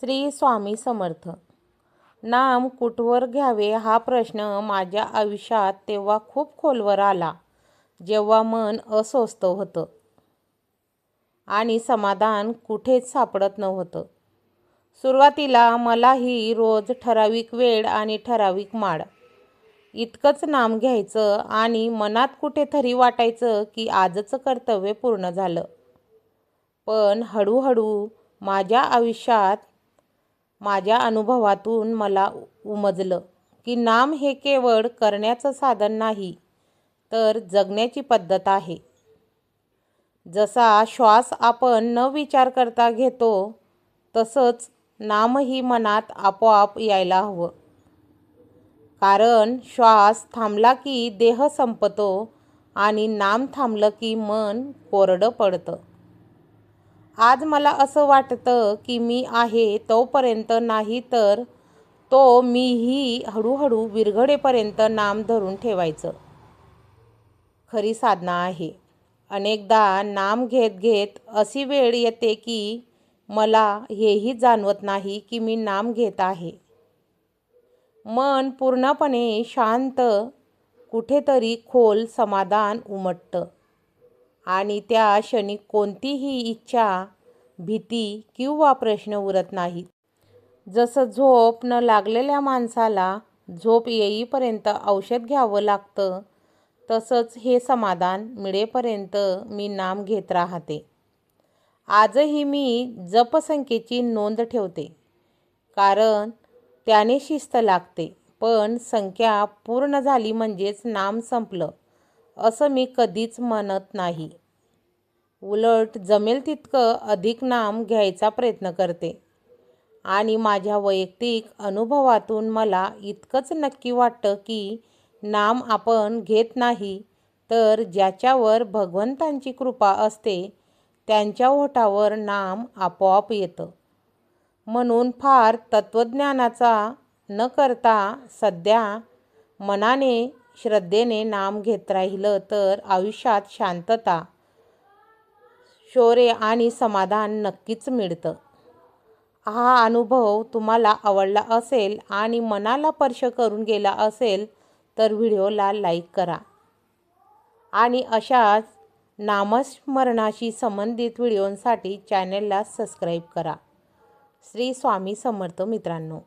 श्री स्वामी समर्थ. नाम कुठवर घ्यावे हा प्रश्न माझ्या आयुष्यात तेव्हा खूप खोलवर आला जेव्हा मन अस्वस्थ होतं आणि समाधान कुठेच सापडत नव्हतं. सुरुवातीला मलाही रोज ठराविक वेळ आणि ठराविक माळ. इतकंच नाम घ्यायचं आणि मनात कुठेतरी वाटायचं की आजचं कर्तव्य पूर्ण झालं. पण हळूहळू माझ्या आयुष्यात माझ्या अनुभवातून मला उमजलं की नाम हे केवळ करण्याचं साधन नाही तर जगण्याची पद्धत आहे. जसा श्वास आपण न विचार करता घेतो तसंच नामही मनात आपोआप यायला हवं. कारण श्वास थांबला की देह संपतो आणि नाम थांबलं की मन कोरडं पडतं. आज मला असं वाटतं की मी आहे तोपर्यंत नाही तर तो मीही हळूहळू विरघडेपर्यंत नाम धरून ठेवायचं. खरी साधना आहे. अनेकदा नाम घेत घेत अशी वेळ येते की मला हेही जाणवत नाही की मी नाम घेत आहे. मन पूर्णपणे शांत कुठेतरी खोल समाधान उमटतं. आणि त्या क्षणी कोणतीही इच्छा भीती किंवा प्रश्न उरत नाहीत. जसं झोप न लागलेल्या माणसाला झोप येईपर्यंत औषध घ्यावं लागतं तसंच हे समाधान मिळेपर्यंत मी नाम घेत राहते. आजही मी जपसंख्येची नोंद ठेवते कारण त्याने शिस्त लागते पण संख्या पूर्ण झाली म्हणजेच नाम संपलं. असं मी कधीच म्हणत नाही. उलट जमेल तितकं अधिक नाम घ्यायचा प्रयत्न करते. आणि माझ्या वैयक्तिक अनुभवातून मला इतकंच नक्की वाटतं की नाम आपण घेत नाही तर ज्याच्यावर भगवंतांची कृपा असते त्यांच्या ओठावर नाम आपोआप येतं. म्हणून फार तत्त्वज्ञानाचा न करता सध्या मनाने श्रद्धेने नाम घेत राहिलं तर आयुष्यात शांतता शौर्य आणि समाधान नक्कीच मिळतं. हा अनुभव तुम्हाला आवडला असेल आणि मनाला स्पर्श करून गेला असेल तर व्हिडिओला लाईक करा. आणि अशाच नामस्मरणाशी संबंधित व्हिडिओंसाठी चॅनलला सबस्क्राईब करा. श्री स्वामी समर्थ मित्रांनो.